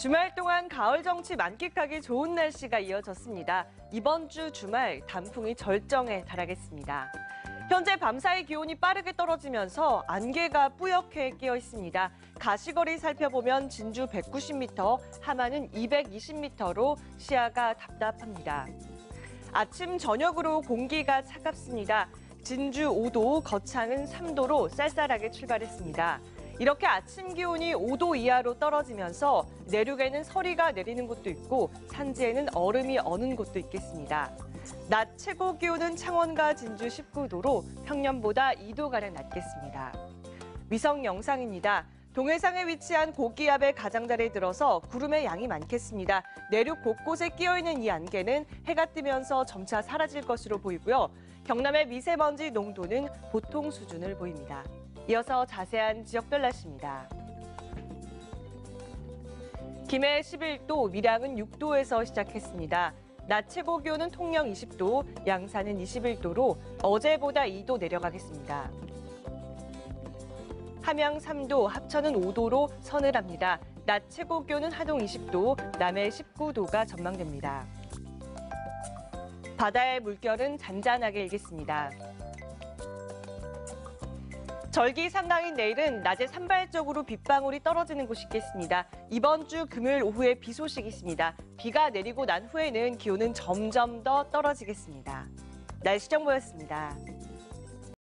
주말 동안 가을 정치 만끽하기 좋은 날씨가 이어졌습니다. 이번 주 주말 단풍이 절정에 달하겠습니다. 현재 밤사이 기온이 빠르게 떨어지면서 안개가 뿌옇게 끼어 있습니다. 가시거리 살펴보면 진주 190m, 하마는 220m로 시야가 답답합니다. 아침 저녁으로 공기가 차갑습니다. 진주 5도, 거창은 3도로 쌀쌀하게 출발했습니다. 이렇게 아침 기온이 5도 이하로 떨어지면서 내륙에는 서리가 내리는 곳도 있고 산지에는 얼음이 어는 곳도 있겠습니다. 낮 최고 기온은 창원과 진주 19도로 평년보다 2도가량 낮겠습니다. 위성 영상입니다. 동해상에 위치한 고기압의 가장자리에 들어서 구름의 양이 많겠습니다. 내륙 곳곳에 끼어있는 이 안개는 해가 뜨면서 점차 사라질 것으로 보이고요. 경남의 미세먼지 농도는 보통 수준을 보입니다. 이어서 자세한 지역별 날씨입니다. 김해 11도, 밀양은 6도에서 시작했습니다. 낮 최고 기온은 통영 20도, 양산은 21도로 어제보다 2도 내려가겠습니다. 함양 3도, 합천은 5도로 서늘합니다. 낮 최고 기온은 하동 20도, 남해 19도가 전망됩니다. 바다의 물결은 잔잔하게 일겠습니다. 절기 상강인 내일은 낮에 산발적으로 빗방울이 떨어지는 곳이 있겠습니다. 이번 주 금요일 오후에 비 소식이 있습니다. 비가 내리고 난 후에는 기온은 점점 더 떨어지겠습니다. 날씨 정보였습니다.